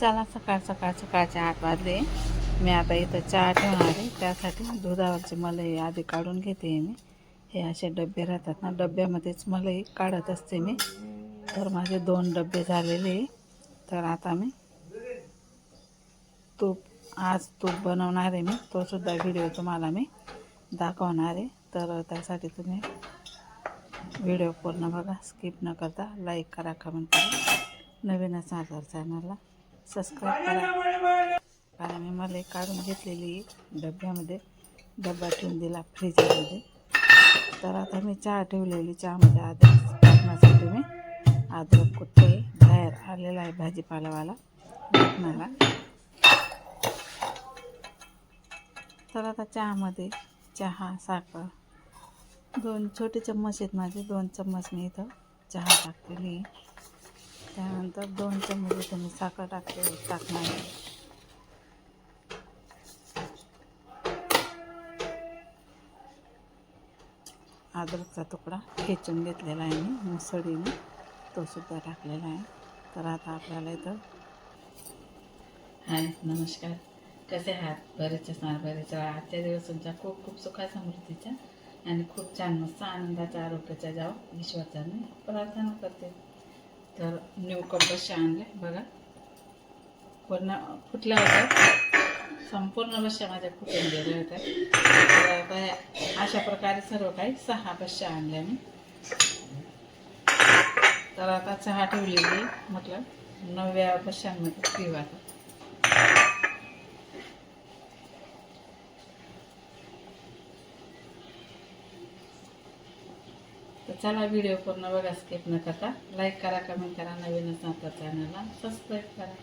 चला सकाळ सकाळ सकाळचे आठ वाजले. मी आता इथं चहा ठेवणार आहे. त्यासाठी दुधावरची मलई आधी काढून घेते मी. हे असे डबे राहतात ना डब्यामध्येच मलई काढत असते मी. तर माझे दोन डबे झालेले तर आता मी तूप आज तूप बनवणार आहे मी. तोसुद्धा व्हिडिओ तुम्हाला मी दाखवणार आहे. तर त्यासाठी तुम्ही व्हिडिओ पूर्ण बघा स्किप न करता. लाईक करा कमेंट करा. नवीन असाल तर चॅनलला. सबस्क्राईब करा. कारण मी मला एक काढून घेतलेली डब्यामध्ये. डब्बा ठेवून दिला फ्रीजमध्ये. तर आता मी चहा ठेवलेली चहामध्ये अद्रक टाकण्यासाठी मी. अद्रक कुठे? बाहेर आलेला आहे भाजीपालावाला विकणारा तर आता चहामध्ये चहा साखर. दोन छोटे चम्मच आहेत माझे दोन चम्मच मी इथं चहा टाकलेली. आहे. त्यानंतर दोन चमचे तुम्ही मी साखर टाकते टाकणार अद्रकचा तुकडा खेचून घेतलेला आहे मी मुसळीने. तो सुद्धा टाकलेला आहे. तर आता आपल्याला इथं हाय नमस्कार. कसे आहात? बरेच असणार बरेच आजच्या दिवस तुमच्या खूप खूप सुखा समृद्धीच्या आणि खूप छान मस्त आनंदाच्या आरोग्याच्या जावं ईश्वरचा मी प्रार्थना करते. तर न्यू कप बशा आणले बघा. पूर्ण फुटल्या होत्या. संपूर्ण बश्या माझ्या फुटून गेल्या होत्या. तर आता अशा प्रकारे सर्व काही सहा बश्या आणल्या मी. तर आता चहा ठेवलेली म्हटलं नव्या बशांमध्ये पिऊ चला व्हिडिओ पूर्ण बघा स्किप न करता. लाईक करा कमेंट करा नवीन असाल तर चॅनलला सबस्क्राईब करा.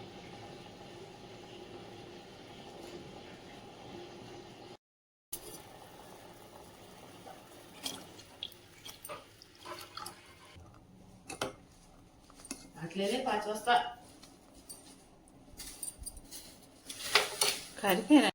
घातलेले पाच वाजता. खाली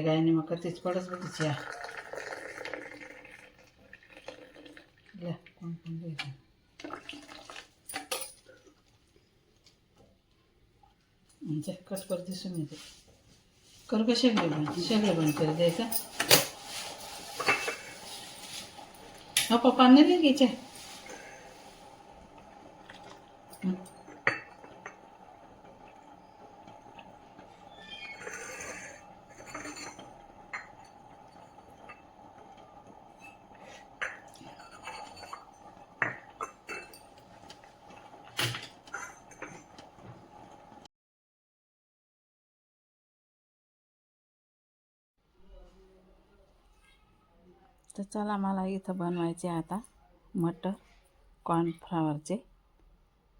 काय गायने मग तीच पडच बघितची या. कोण कोण द्यायचं? म्हणजे कट दिसून येते. कर का शेगडे बंद? शेगडे बंद कर द्यायचा? हो पप्पा नाही घ्यायचे. तर चला मला इथं बनवायचे आता मटर कॉर्नफ्लावरचे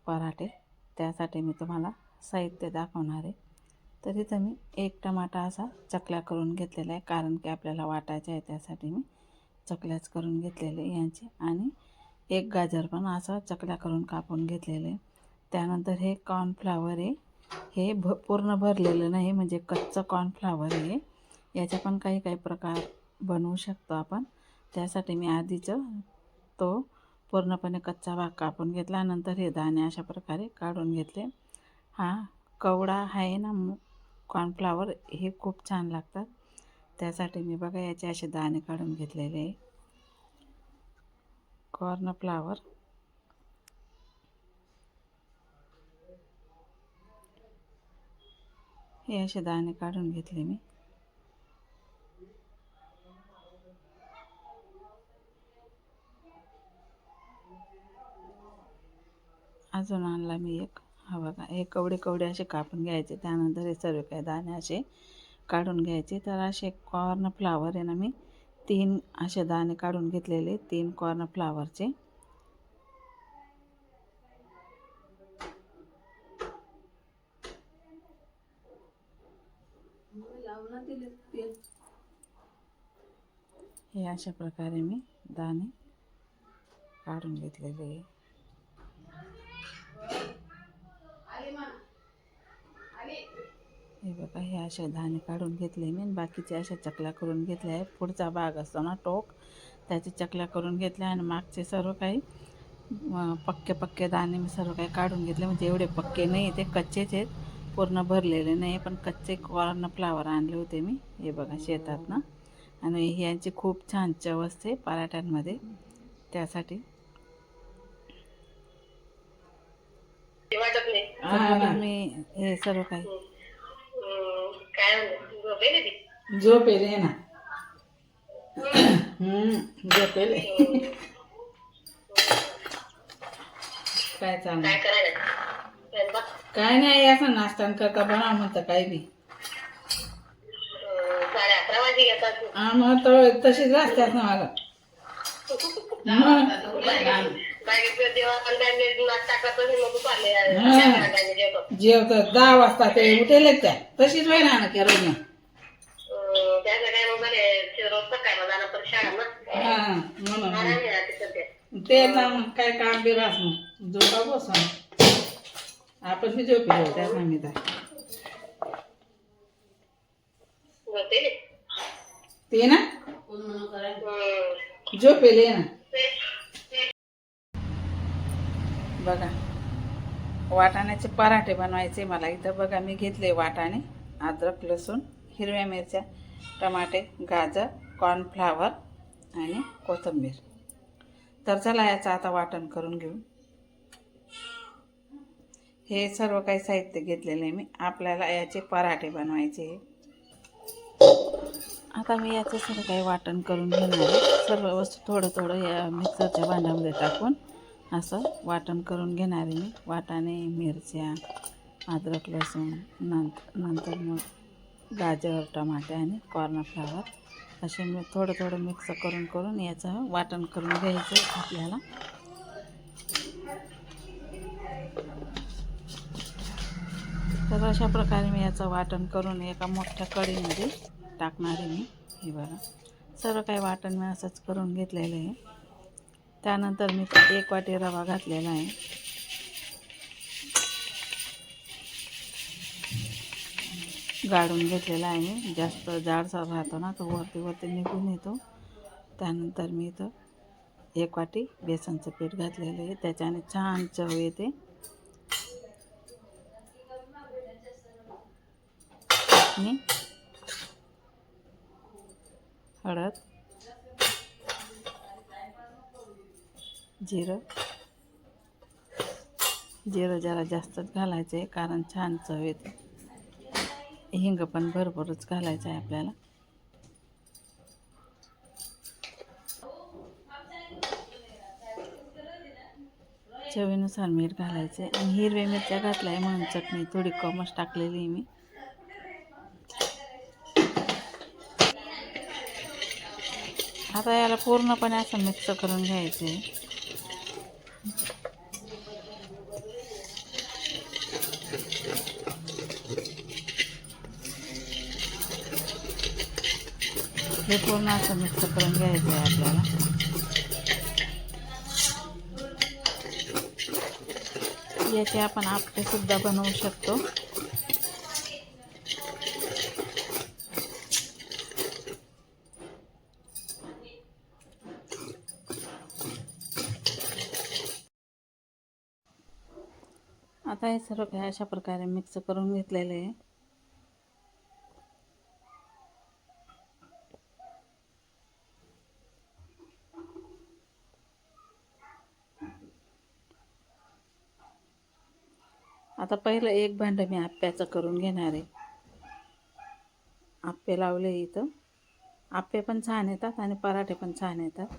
पराठे. त्यासाठी मी तुम्हाला साहित्य दाखवणार आहे. तर इथं मी एक टमाटा असा चकल्या करून घेतलेला आहे कारण की आपल्याला वाटायचे आहे त्यासाठी मी चकल्याच करून घेतलेले यांचे. आणि एक गाजर पण असं चकल्या करून कापून घेतलेले त्यानंतर हे कॉर्नफ्लावर आहे. हे भ पूर्ण भरलेलं नाही म्हणजे कच्चं कॉर्नफ्लावर आहे. याचे पण काही काही प्रकार बनवू शकतो आपण. त्यासाठी मी आधीचं तो पूर्णपणे कच्चा भाग कापून घेतला. नंतर हे दाणे अशा प्रकारे काढून घेतले. हा कवडा आहे ना कॉर्नफ्लावर हे खूप छान लागतात. त्यासाठी मी बघा याचे असे दाणे काढून घेतलेले. आहे कॉर्नफ्लावर हे असे दाणे काढून घेतले मी. अजून आणला मी एक. हा बघा हे कवडे कवडे असे कापून घ्यायचे. त्यानंतर हे सर्व काही दाणे असे काढून घ्यायचे. तर असे कॉर्न फ्लावर आहे ना मी तीन असे दाणे काढून घेतलेले तीन कॉर्न फ्लावरचे हे अशा प्रकारे मी दाणे काढून घेतलेले. आहे हे बघा हे असे धाणे काढून घेतले मी आणि बाकीचे अशा चकल्या करून घेतल्या आहे पुढचा भाग असतो ना टोक. त्याची चकल्या करून घेतल्या आणि मागचे सर्व काही पक्के पक्के दाणे मी सर्व काही काढून घेतले. म्हणजे एवढे पक्के नाही ते कच्चेच आहेत. पूर्ण भरलेले नाही पण कच्चे कॉर्न फ्लावर आणले होते मी. हे बघा शेतात ना. आणि यांची खूप छान चव असते पराठ्यांमध्ये. त्यासाठी. मी हे सर्व काही. काय? झोपेली? झोपेले ना. झोपेले. काय काय करायला? काय नाही असं नाश्ता करता बनवा म्हणतं काय बी हम्म, साडे अकरा वाजे घेतात हा मग तशीच असतात ना मला. जेवतात दहा वाजता ते उठेलेच त्या तशीच वेळ ना की रोज हा म्हणून ते ना काय काम बी राहत मग झोपा बसून आपण बी झोपी जाऊ त्या सांगितलं ते ना. झोपेले ना बघा. वाटाण्याचे पराठे बनवायचे मला इथं. बघा मी घेतले वाटाणे अद्रक लसूण हिरव्या मिरच्या टमाटे गाजर कॉर्नफ्लावर आणि कोथिंबीर. तर चला याचं आता वाटण करून घेऊ. हे सर्व काही साहित्य घेतलेले आहे मी. आपल्याला याचे पराठे बनवायचे आता मी याचं सर्व काही वाटण करून घेणार आहे. सर्व वस्तू थोडं थोडं या मिक्सरच्या भांड्यामध्ये टाकून असं वाटण करून घेणार आहे मी. वाटाणे मिरच्या अद्रक लसूण नंतर नंतर मग गाजर टमाटे आणि कॉर्नफ्लावर. असे मी थोडं थोडं मिक्स करून करून याचं वाटण करून घ्यायचं आहे आपल्याला. तर अशा प्रकारे मी याचं वाटण करून एका मोठ्या कडीमध्ये टाकणार आहे मी. हे बघा. सर्व काही वाटण मी असंच करून घेतलेलं आहे. त्यानंतर मी एक वाटी रवा घातलेला आहे. गाळून घेतलेला आहे मी. जास्त जाडसर राहतो ना तो वरती वरती निघून येतो. त्यानंतर मी इथं एक वाटी बेसनचं पीठ घातलेलं आहे. त्याच्याने छान चव येते. आणि हळद. जिरं. जिरं जरा जास्तच घालायचं आहे कारण छान चव येते. हिंग पण भरपूरच घालायचं आहे आपल्याला. चवीनुसार मीठ घालायचे आणि हिरव्या मिरच्या घातल्या आहे म्हणून चटणी थोडी कमच टाकलेली आहे मी. आता याला पूर्णपणे असं मिक्स करून घ्यायचं आहे हे पूर्ण असं मिक्स करून घ्यायचं आहे आपल्याला. याचे आपण आपटे सुद्धा बनवू शकतो. आता हे सर्व काही अशा प्रकारे मिक्स करून घेतलेले आहे. आता पहिलं एक भांडं मी आप्याचं करून घेणार आहे. आप्पे लावले इथं. आप्पे पण छान येतात आणि पराठे पण छान येतात.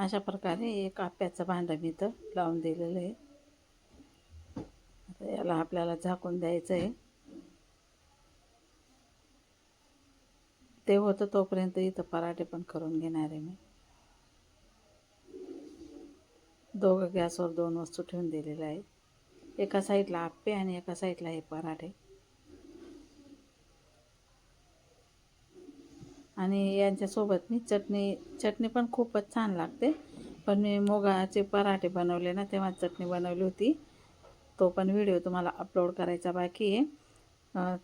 अशा प्रकारे एक आप्याचं भांडं मी इथं लावून दिलेलं आहे. आता याला आपल्याला झाकून द्यायचं आहे. ते होतं तोपर्यंत इथं पराठे पण करून घेणार आहे मी. दोघं गॅसवर दोन वस्तू ठेवून दिलेल्या आहेत. एका साईडला आप्पे आणि एका साईडला हे पराठे. आणि यांच्यासोबत मी चटणी चटणी पण खूपच छान लागते. पण मी मुगाचे पराठे बनवले ना तेव्हा चटणी बनवली होती. तो पण व्हिडिओ तुम्हाला अपलोड करायचा बाकी आहे.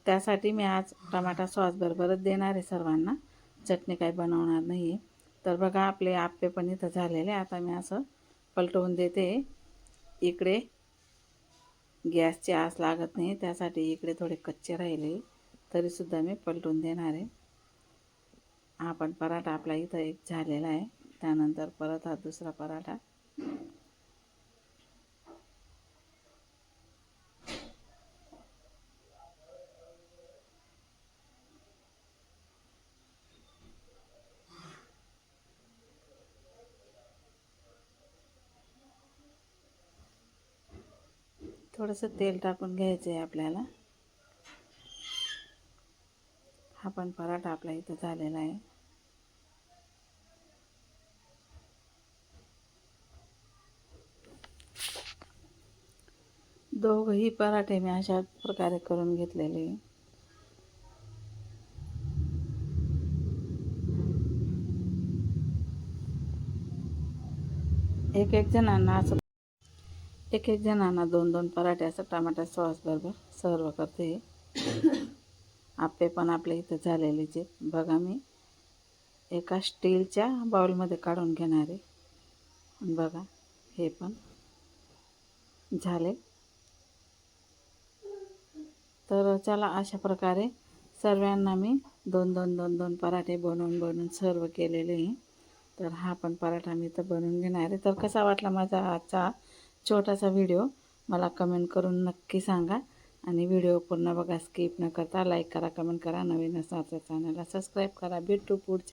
त्यासाठी मी आज टमाटा सॉस बरोबरच देणार आहे सर्वांना. चटणी काही बनवणार नाही आहे तर बघा आपले आप्पे पण इथं झालेले आता मी असं पलटवून देते. इकडे गॅसची आस लागत नाही त्यासाठी इकडे थोडे कच्चे राहिले. तरीसुद्धा मी पलटून देणार आहे. हा पण पराठा आपला इथं एक झालेला आहे. त्यानंतर परत हा दुसरा पराठा. थोडंसं तेल टाकून घ्यायचं आहे आपल्याला. हा पण पराठा आपला इथं झालेला आहे. दोघही पराठे मी अशा प्रकारे करून घेतलेले. एक एक जणांना असं एक एक जणांना दोन दोन पराठे असं टमाटा सॉस बरोबर सर्व करते. आप्पे पण आपल्या इथं झालेलेच आहेत. बघा मी एका स्टीलच्या बाउलमध्ये काढून घेणार आहे. बघा हे पण झाले. तर चला अशा प्रकारे सर्वांना मी दोन दोन दोन दोन पराठे बनवून बनवून सर्व केलेले आहे. तर हा पण पराठा मी तर बनवून घेणार आहे. तर कसा वाटला माझा आजचा छोटासा व्हिडिओ मला कमेंट करून नक्की सांगा. आणि व्हिडिओ पूर्ण बघा स्किप न करता लाईक करा कमेंट करा. नवीन असाल तर चॅनलला सबस्क्राईब करा. भेटू पुढच्या